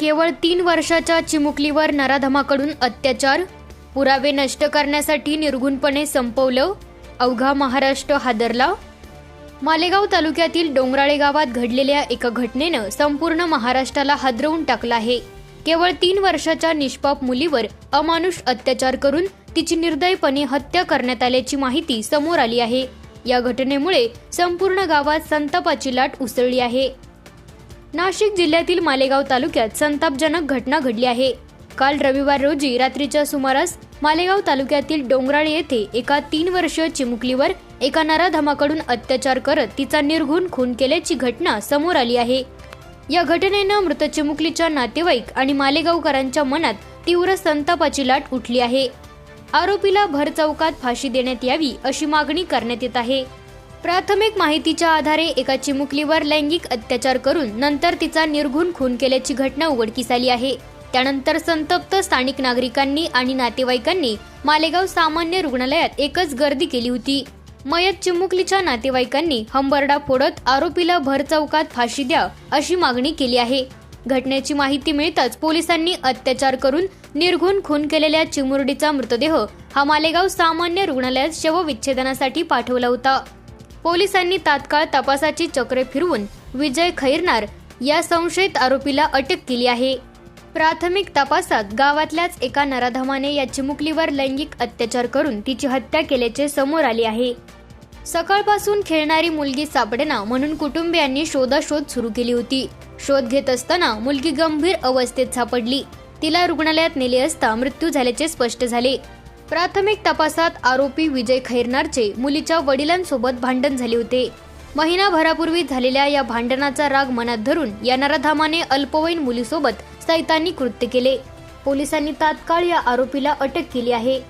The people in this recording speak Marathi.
केवळ तीन वर्षाच्या चिमुकलीवर नराधमाकडून अत्याचार पुरावे नष्ट करण्यासाठी निर्घुणपणे संपवलं अवघा महाराष्ट्र हादरला. मालेगाव तालुक्यातील डोंगराळे गावात घडलेल्या एका घटनेनं संपूर्ण महाराष्ट्राला हादरवून टाकलं आहे. केवळ तीन वर्षाच्या निष्पाप मुलीवर अमानुष अत्याचार करून तिची निर्दयपणे हत्या करण्यात आल्याची माहिती समोर आली आहे. या घटनेमुळे संपूर्ण गावात संतापाची लाट उसळली आहे. नाशिक जिल्ह्यातील मालेगाव तालुक्यात संतापजनक घटना घडली आहे. काल रविवार रोजी रात्रीच्या सुमारास मालेगाव तालुक्यातील डोंगराळे येथे एका तीन वर्षीय चिमुकलीवर एका नराधमाकडून अत्याचार करत तिचा निर्घुण खून केल्याची घटना समोर आली आहे. या घटनेनं मृत चिमुकलीच्या नातेवाईक आणि मालेगावकरांच्या मनात तीव्र संतापाची लाट उठली आहे. आरोपीला भर चौकात फाशी देण्यात यावी अशी मागणी करण्यात येत आहे. प्राथमिक माहितीच्या आधारे एका चिमुकलीवर लैंगिक अत्याचार करून नंतर तिचा निर्घुण खून केल्याची घटना उघडकीस आली आहे. त्यानंतर संतप्त स्थानिक नागरिकांनी आणि नातेवाईकांनी मालेगाव सामान्य रुग्णालयात एकच गर्दी केली होती. मयत चिमुकलीच्या नातेवाईकांनी हंबरडा फोडत आरोपीला भर चौकात फाशी द्या अशी मागणी केली आहे. घटनेची माहिती मिळताच पोलिसांनी अत्याचार करून निर्घुण खून केलेल्या चिमुरडीचा मृतदेह हा मालेगाव सामान्य रुग्णालयात शवविच्छेदनासाठी पाठवला होता. पोलिसांनी तात्काळ तपासाची चक्रे फिरवून विजय खैरनार या संशयित आरोपीला अटक केली आहे. प्राथमिक तपासात गावातल्याच एका नराधमाने या चिमुकलीवर लैंगिक अत्याचार करून तिची हत्या केल्याचे समोर आले आहे. सकाळपासून खेळणारी मुलगी सापडेना म्हणून कुटुंबियांनी शोधाशोध सुरू केली होती. शोध घेत असताना मुलगी गंभीर अवस्थेत सापडली. तिला रुग्णालयात नेले असता मृत्यू झाल्याचे स्पष्ट झाले. प्राथमिक तपासात आरोपी विजय खैरनारचे मुलीच्या वडिलांसोबत भांडण झाले होते. महिनाभरापूर्वी झालेल्या या भांडणाचा राग मनात धरून या नराधामाने अल्पवयीन मुलीसोबत सैतानी कृत्य केले. पोलिसांनी तात्काळ या आरोपीला अटक केली आहे.